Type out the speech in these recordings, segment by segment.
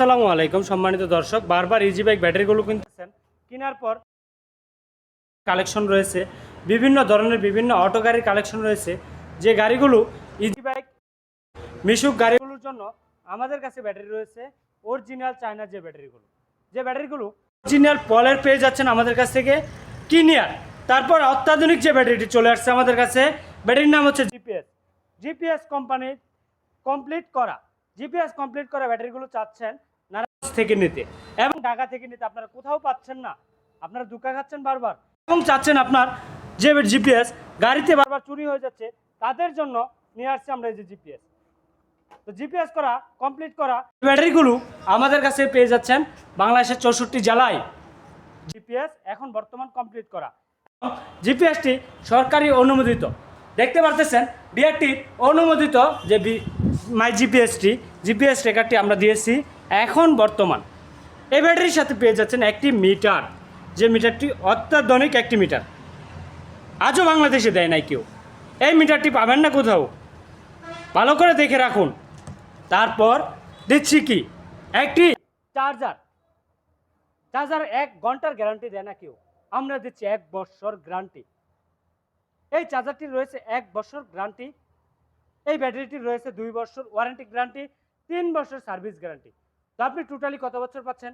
আসসালামু আলাইকুম, সম্মানিত দর্শক। বারবার ইজি বাইক ব্যাটারিগুলো কিনতেছেন কেনার পর কালেকশন রয়েছে। বিভিন্ন ধরনের বিভিন্ন অটো গাড়ির কালেকশন রয়েছে। যে গাড়িগুলো ইজি বাইক মিশুক গাড়িগুলোর জন্য আমাদের কাছে ব্যাটারি রয়েছে। অরিজিনাল চায়নার যে ব্যাটারিগুলো। যে ব্যাটারিগুলো অরিজিনাল পলের পেয়ে যাচ্ছেন আমাদের কাছ থেকে। কিনিয়ার তারপর অত্যাধুনিক যে ব্যাটারিটি চলে আসছে আমাদের কাছে। ব্যাটারির নাম হচ্ছে জিপিএস জিপিএস কোম্পানির কমপ্লিট করা জিপিএস কমপ্লিট করা ব্যাটারিগুলো চাচ্ছেন। থেকে নিতে। এবং ঢাকা থেকে নিতে। আপনারা কোথাও পাচ্ছেন না। আপনারা দুঃখা খাচ্ছেন বারবার। এবং চাচ্ছেন আপনার যে জিপিএস। গাড়িতে বারবার চুরি হয়ে যাচ্ছে। তাদের জন্য নিয়ে আসছি আমরা এই যে জিপিএস। তো জিপিএস করা, কমপ্লিট করা, ব্যাটারিগুলো আমাদের কাছে পেয়ে যাচ্ছেন বাংলাদেশের চৌষট্টি জেলায়। জিপিএস এখন বর্তমান কমপ্লিট করা। জিপিএসটি সরকারি অনুমোদিত। দেখতে পারতেছেন ডিআরটি অনুমোদিত যে মাই জিপিএসটি, জিপিএস ট্রেকারটি আমরা দিয়েছি। এখন বর্তমান। এই ব্যাটারির সাথে পেয়ে যাচ্ছেন একটি মিটার। যে মিটারটি অত্যাধুনিক একটি মিটার। আজও বাংলাদেশে দেয় নাই কেউ। এই মিটারটি পাবেন না কোথাও। ভালো করে দেখে রাখুন। তারপর দিচ্ছি কি? একটি চার্জার চার্জার এক ঘণ্টার গ্যারান্টি দেয় না কেউ। আমরা দিচ্ছি এক বছর গ্যারান্টি এই চার্জারটি রয়েছে এক বছর গ্যারান্টি এই ব্যাটারিটি রয়েছে দুই বছর ওয়ারেন্টি গ্যারান্টি তিন বছর সার্ভিস গ্যারান্টি তো আপনি টোটালি কত বছর পাচ্ছেন?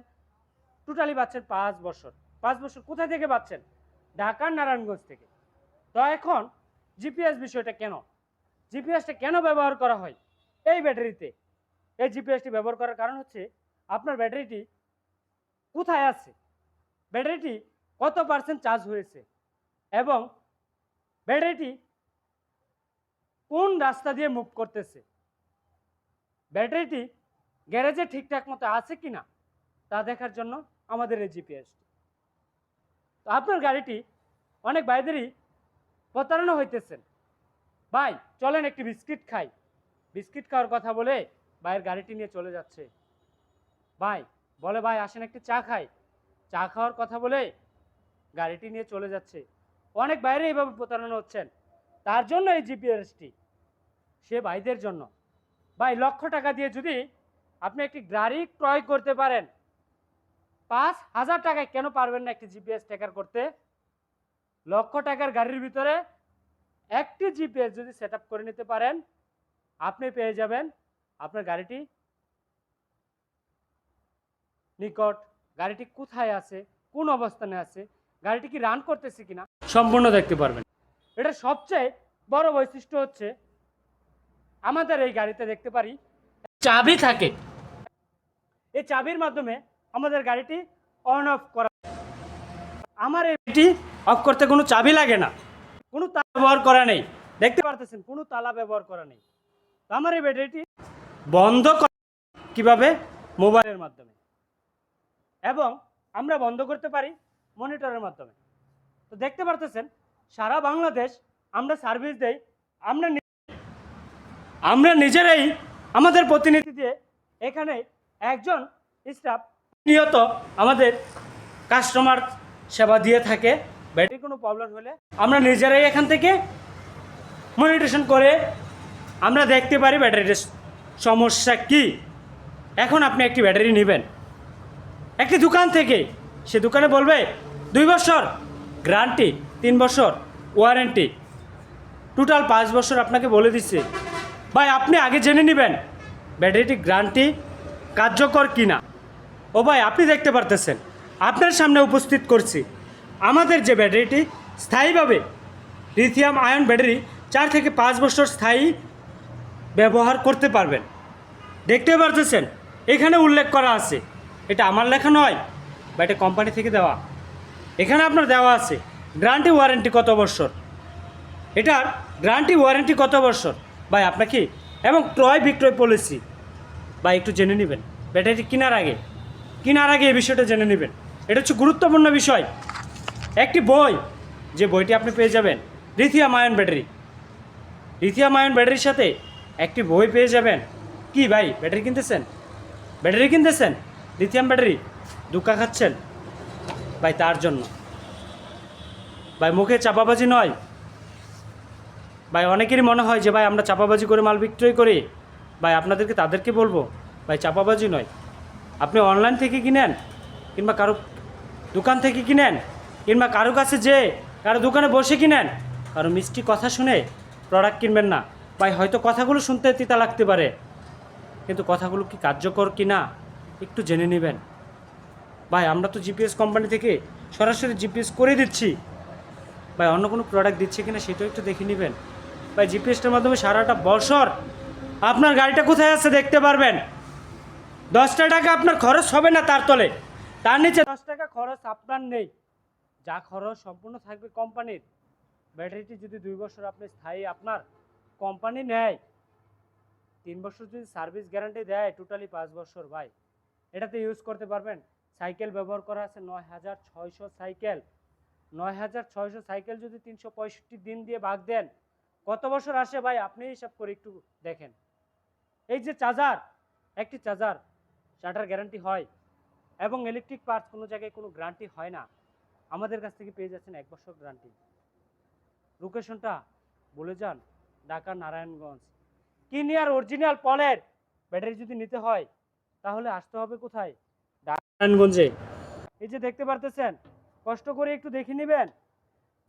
টোটালি পাচ্ছেন পাঁচ বছর। পাঁচ বছর কোথা থেকে পাচ্ছেন? ঢাকার নারায়ণগঞ্জ থেকে। তো এখন জিপিএস বিষয়টা কেন? জিপিএসটা কেন ব্যবহার করা হয়? এই ব্যাটারিতে। এই জিপিএসটি ব্যবহার করার কারণ হচ্ছে আপনার ব্যাটারিটি কোথায় আছে? ব্যাটারিটি কত পার্সেন্ট চার্জ হয়েছে? এবং ব্যাটারিটি কোন রাস্তা দিয়ে মুভ করতেছে? ব্যাটারিটি গ্যারেজে ঠিকঠাক মতো আছে কি না তা দেখার জন্য আমাদের এই জিপিএসটি তো আপনার গাড়িটি অনেক বাইদেরই প্রতারণা হইতেছেন। ভাই, চলেন একটি বিস্কিট খাই। বিস্কিট খাওয়ার কথা বলে ভাইয়ের গাড়িটি নিয়ে চলে যাচ্ছে। ভাই, বলে ভাই, আসেন একটি চা খাই। চা খাওয়ার কথা বলে গাড়িটি নিয়ে চলে যাচ্ছে। অনেক বাইরে এইভাবে প্রতারণা হচ্ছেন। তার জন্য এই জিপিএসটি সে ভাইদের জন্য। ভাই, লক্ষ টাকা দিয়ে যদি আপনি একটি গাড়ি ক্রয় করতে পারেন। পাঁচ হাজার টাকায় কেন পারবেন না একটি জিপিএস ট্র্যাকার করতে? লক্ষ টাকার গাড়ির ভিতরে একটি জিপিএস যদি সেট করে নিতে পারেন, আপনি পেয়ে যাবেন আপনার গাড়িটি নিকট। গাড়িটি কোথায় আছে? কোন অবস্থানে আছে? গাড়িটি কি রান করতেছে কিনা? সম্পূর্ণ দেখতে পারবেন। এটা সবচেয়ে বড় বৈশিষ্ট্য হচ্ছে, আমাদের এই গাড়িতে দেখতে পারি চাবি থাকে। এই চাবির মাধ্যমে আমাদের গাড়িটি অন অফ করা। আমার এটি অফ করতে কোনো চাবি লাগে না। কোনো তালা ব্যবহার করা নেই। দেখতে পারতেছেন, কোনো তালা ব্যবহার করা নেই। আমার এই ব্যাটারিটি বন্ধ করা কীভাবে? মোবাইলের মাধ্যমে। এবং আমরা বন্ধ করতে পারি মনিটরের মাধ্যমে। তো দেখতে পারতেছেন, সারা বাংলাদেশ আমরা সার্ভিস দেই। আমরা আমরা নিজেরাই আমাদের প্রতিনিধি দিয়ে এখানে একজন স্টাফ নিয়ত আমাদের কাস্টমার সেবা দিয়ে থাকে। ব্যাটারি কোনো প্রবলেম হলে আমরা নিজেরাই এখান থেকে মনিটেশন করে আমরা দেখতে পারি ব্যাটারির সমস্যা কি। এখন আপনি একটি ব্যাটারি নেবেন। একটি দোকান থেকে সে দোকানে বলবে, দুই বছর গ্যারান্টি তিন বছর ওয়ারেন্টি টোটাল পাঁচ বছর আপনাকে বলে দিচ্ছে। ভাই, আপনি আগে জেনে নেবেন, ব্যাটারিটি গ্রান্টি কার্যকর কি না ও ভাই, আপনি দেখতে পারতেছেন, আপনার সামনে উপস্থিত করছি। আমাদের যে ব্যাটারিটি, স্থায়ীভাবে লিথিয়াম আয়ন ব্যাটারি চার থেকে পাঁচ বছর স্থায়ী ব্যবহার করতে পারবেন। দেখতে পারতেছেন, এখানে উল্লেখ করা আছে, এটা আমার লেখা নয়, বা এটা কোম্পানি থেকে দেওয়া। এখানে আপনার দেওয়া আছে, গ্রান্টি ওয়ারেন্টি কত বছর? এটার গ্যারান্টি ওয়ারেন্টি কত বছর? ভাই আপনাকে এবং ক্রয় বিক্রয় পলিসি বা একটু জেনে নেবেন। ব্যাটারি কেনার আগে কেনার আগে এই বিষয়টা জেনে নেবেন। এটা হচ্ছে গুরুত্বপূর্ণ বিষয়। একটি বই, যে বইটি আপনি পেয়ে যাবেন lithium ion battery lithium ion ব্যাটারির সাথে একটি বই পেয়ে যাবেন। কি ভাই, ব্যাটারি কিনতেছেন? ব্যাটারি কিনতেছেন? লিথিয়াম ব্যাটারি দুকা খাচ্ছেন? ভাই, তার জন্য। ভাই, মুখে চাপাবাজি নয়। ভাই, অনেকেরই মনে হয় যে, ভাই, আমরা চাপাবাজি করে মাল বিক্রয় করি। ভাই, আপনাদেরকে, তাদেরকে বলব, ভাই, চাপাবাজি নয়। আপনি অনলাইন থেকে কিনেন, কিংবা কারও দোকান থেকে কিনেন, কিংবা কারও কাছে যে, কারও দোকানে বসে কিনেন, কারও মিষ্টি কথা শুনে প্রোডাক্ট কিনবেন না। ভাই, হয়তো কথাগুলো শুনতে তিতা লাগতে পারে, কিন্তু কথাগুলো কি কার্যকর কি না, একটু জেনে নেবেন। ভাই, আমরা তো জিপিএস কোম্পানি থেকে সরাসরি জিপিএস করে দিচ্ছি। ভাই, অন্য কোনো প্রোডাক্ট দিচ্ছে কিনা, সেটাও একটু দেখে নেবেন। ভাই জিপিএসটার মাধ্যমে সারাটা বছর আপনার গাড়িটা কোথায় আছে দেখতে পারবেন। দশটা টাকা আপনার খরচ হবে না তার তলে। তার নিচে দশ টাকা খরচ আপনার নেই। যা খরচ সম্পূর্ণ থাকবে কোম্পানির। ব্যাটারিটি যদি দুই বছর আপনি স্থায়ী আপনার কোম্পানি নেয়, তিন বছর যদি সার্ভিস গ্যারান্টি দেয় টোটালি পাঁচ বছর, ভাই। এটাতে ইউজ করতে পারবেন। সাইকেল ব্যবহার করা আছে নয় হাজার ছয়শো সাইকেল। নয় হাজার ছয়শো সাইকেল যদি তিনশো পঁয়ষট্টি দিন দিয়ে ভাগ দেন কত বছর আসে ভাই? আপনি হিসাব করে একটু দেখেন। এই যে চার্জার, একটি চার্জার চার্টার গ্যারান্টি হয় এবং ইলেকট্রিক পার্টস কোনো জায়গায় কোনো গ্যারান্টি হয় না। আমাদের কাছ থেকে পেয়ে যাচ্ছেন এক বছর গ্যারান্টি লোকেশনটা বলে যান, ঢাকা, নারায়ণগঞ্জ। কিনিয়ার অরিজিনাল পলের ব্যাটারি যদি নিতে হয়, তাহলে আসতে হবে কোথায়? নারায়ণগঞ্জে। এই যে দেখতে পারতেছেন, কষ্ট করে একটু দেখে নেবেন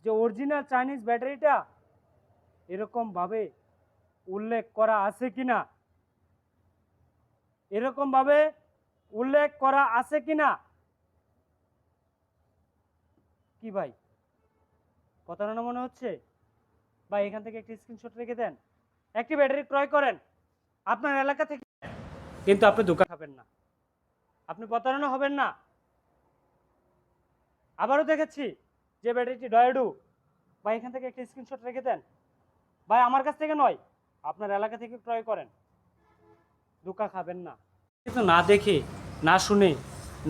যে অরিজিনাল চাইনিজ ব্যাটারিটা এরকমভাবে উল্লেখ করা আছে কি কিনা? এরকমভাবে উল্লেখ করা আছে কিনা? কি ভাই? প্রতারণা মনে হচ্ছে? ভাই, এখান থেকে একটি স্ক্রিনশট রেখে দেন। একটি ব্যাটারি ক্রয় করেন। আপনার এলাকা থেকে কিন্তু আপনি দোকান খাবেন না। আপনি প্রতারণা হবেন না। আবারও দেখেছি যে ব্যাটারিটি ডয়েডু বা এখান থেকে একটি স্ক্রিনশট রেখে দেন। ভাই, আমার কাছ থেকে নয়। আপনার এলাকা থেকে ক্রয় করেন। ধোকা খাবেন না। কিন্তু না দেখে, না শুনে,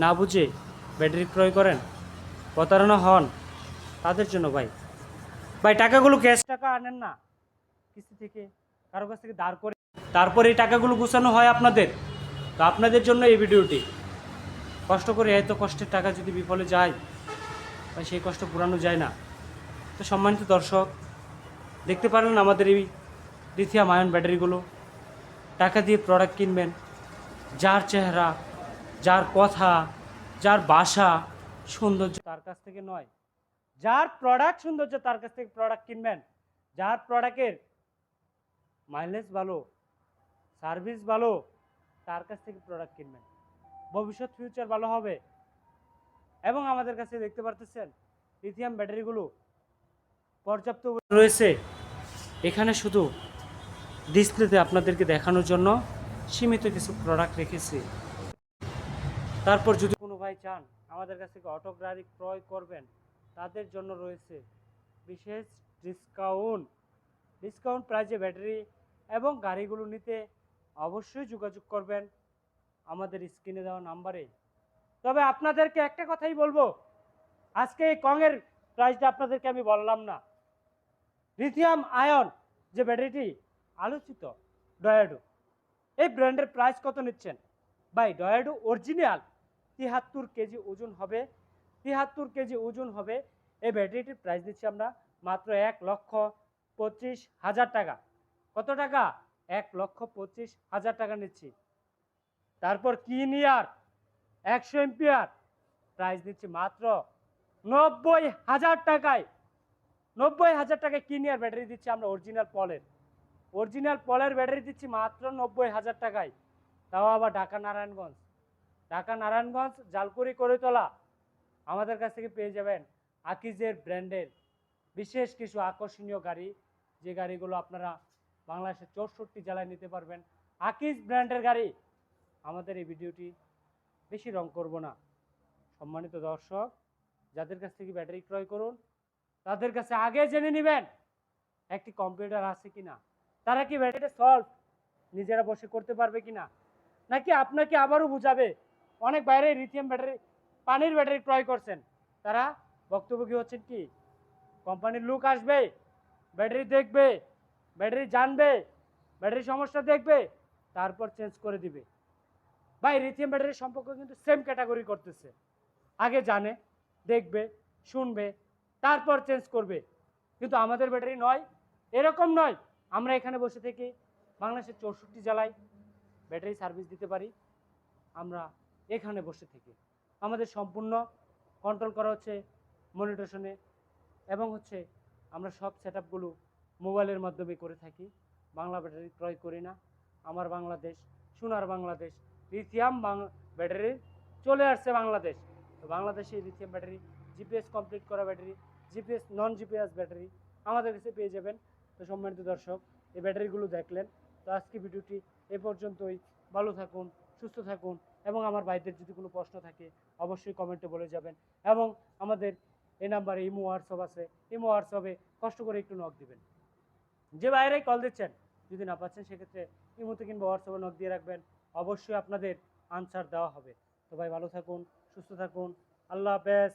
না বুঝে ব্যাটারি ক্রয় করেন, প্রতারণা হন তাদের জন্য ভাই। ভাই, টাকাগুলো ক্যাশ টাকা আনেন না। কিস্তি থেকে কারও কাছ থেকে দাঁড় করে তারপরে এই টাকাগুলো গুছানো হয় আপনাদের। তো আপনাদের জন্য এই ভিডিওটি। কষ্ট করে এত কষ্টের টাকা যদি বিফলে যায়, ভাই, সেই কষ্ট পুরানো যায় না। তো সম্মানিত দর্শক দেখতে পারেন আমাদের এই লিথিয়াম আয়ন ব্যাটারিগুলো। টাকা দিয়ে প্রোডাক্ট কিনবেন। যার চেহারা, যার কথা, যার বাসা সৌন্দর্য তার কাছ থেকে নয়। যার প্রোডাক্ট সৌন্দর্য তার কাছ থেকে প্রোডাক্ট কিনবেন। যার প্রোডাক্টের মাইলেজ ভালো সার্ভিস ভালো, তার কাছ থেকে প্রোডাক্ট কিনবেন। ভবিষ্যৎ ফিউচার ভালো হবে। এবং আমাদের কাছে দেখতে পারতেছেন লিথিয়াম ব্যাটারিগুলো পর্যাপ্ত রয়েছে। এখানে শুধু ডিসপ্লেতে আপনাদেরকে দেখানোর জন্য সীমিত কিছু প্রোডাক্ট রেখেছি। তারপর যদি কোনো ভাই চান, আমাদের কাছ থেকে অটোগ্রাফি ক্রয় করবেন, তাদের জন্য রয়েছে বিশেষ ডিসকাউন্ট ডিসকাউন্ট প্রাইজে ব্যাটারি এবং গাড়িগুলো নিতে অবশ্যই যোগাযোগ করবেন আমাদের স্ক্রিনে দেওয়া নাম্বারে তবে আপনাদেরকে একটা কথাই বলব, আজকে এই কংয়ের প্রাইসটা আপনাদেরকে আমি বললাম না। লিথিয়াম আয়ন যে ব্যাটারিটি আলোচিত ডয়াডো এই ব্র্যান্ডের প্রাইস কত নিচ্ছেন? ভাই ডয়াডো অরিজিনাল তিহাত্তর কেজি ওজন হবে, তিহাত্তর কেজি ওজন হবে, এই ব্যাটারিটির প্রাইস দিচ্ছি আমরা মাত্র এক লক্ষ পঁচিশ হাজার টাকা। কত টাকা? এক লক্ষ পঁচিশ হাজার টাকা নিচ্ছি। তারপর কিনিয়ার একশো এম্পিয়ার প্রাইস দিচ্ছি মাত্র নব্বই হাজার টাকায়। নব্বই হাজার টাকায় কিনিয়ার ব্যাটারি দিচ্ছি আমরা? অরিজিনাল পলের অরিজিনাল পলের ব্যাটারি দিচ্ছি মাত্র নব্বই হাজার টাকায়। তাও আবার ঢাকা নারায়ণগঞ্জ। ঢাকা নারায়ণগঞ্জ, জালকুড়ি করে তোলা আমাদের কাছ থেকে পেয়ে যাবেন আকিজের ব্র্যান্ডের বিশেষ কিছু আকর্ষণীয় গাড়ি। যে গাড়িগুলো আপনারা বাংলাদেশের চৌষট্টি জেলায় নিতে পারবেন। আকিজ ব্র্যান্ডের গাড়ি। আমাদের এই ভিডিওটি বেশি রং করব না। সম্মানিত দর্শক, যাদের কাছ থেকে ব্যাটারি ক্রয় করুন তাদের কাছে আগে জেনে নেবেন, একটি কম্পিউটার আছে কি না তারা কি ব্যাটারি সলভ নিজেরা বসে করতে পারবে কি না নাকি আপনাকে আবারও বুঝাবে, অনেক বাইরে লিথিয়াম ব্যাটারি পানির ব্যাটারি ক্রয় করছেন। তারা বক্তব্য হচ্ছেন কি? কোম্পানির লুক আসবে ব্যাটারি দেখবে ব্যাটারি জানবে ব্যাটারি সমস্যা দেখবে, তারপর চেঞ্জ করে দিবে। ভাই লিথিয়াম ব্যাটারির সম্পর্ক কিন্তু সেম ক্যাটাগরি করতেছে। আগে জানে, দেখবে, শুনবে তারপর চেঞ্জ করবে। কিন্তু আমাদের ব্যাটারি নয়, এরকম নয়। আমরা এখানে বসে থেকে বাংলাদেশের চৌষট্টি জেলায় ব্যাটারি সার্ভিস দিতে পারি। আমরা এখানে বসে থেকে আমাদের সম্পূর্ণ কন্ট্রোল করা হচ্ছে মনিটেশনে এবং হচ্ছে আমরা সব সেট আপগুলো মোবাইলের মাধ্যমে করে থাকি। বাংলা ব্যাটারি ক্রয় করি না। আমার বাংলাদেশ, সোনার বাংলাদেশ লিথিয়াম ব্যাটারি চলে আসছে বাংলাদেশ। তো বাংলাদেশে লিথিয়াম ব্যাটারি জিপিএস কমপ্লিট করা battery GPS non GPS battery আমাদের কাছে পেয়ে যাবেন। তো সম্মানিত দর্শক, এই ব্যাটারিগুলো দেখলেন। তো আজকে ভিডিওটি এ পর্যন্তই। ভালো থাকুন, সুস্থ থাকুন এবং আমার ভাইদের যদি কোনো প্রশ্ন থাকে, অবশ্যই কমেন্টে বলে যাবেন। এবং আমাদের এই নাম্বারে ইমো, হোয়াটসঅ্যাপ আছে। ইমো, হোয়াটসঅ্যাপে কষ্ট করে একটু নক দিবেন। যে বাইরে কল দিচ্ছেন, যদি না পাচ্ছেন, সেক্ষেত্রে ইমোতে কিংবা হোয়াটসঅ্যাপে নক দিয়ে রাখবেন। অবশ্যই আপনাদের আনসার দেওয়া হবে। তো ভাই, ভালো থাকুন, সুস্থ থাকুন। আল্লাহ হাফেজ।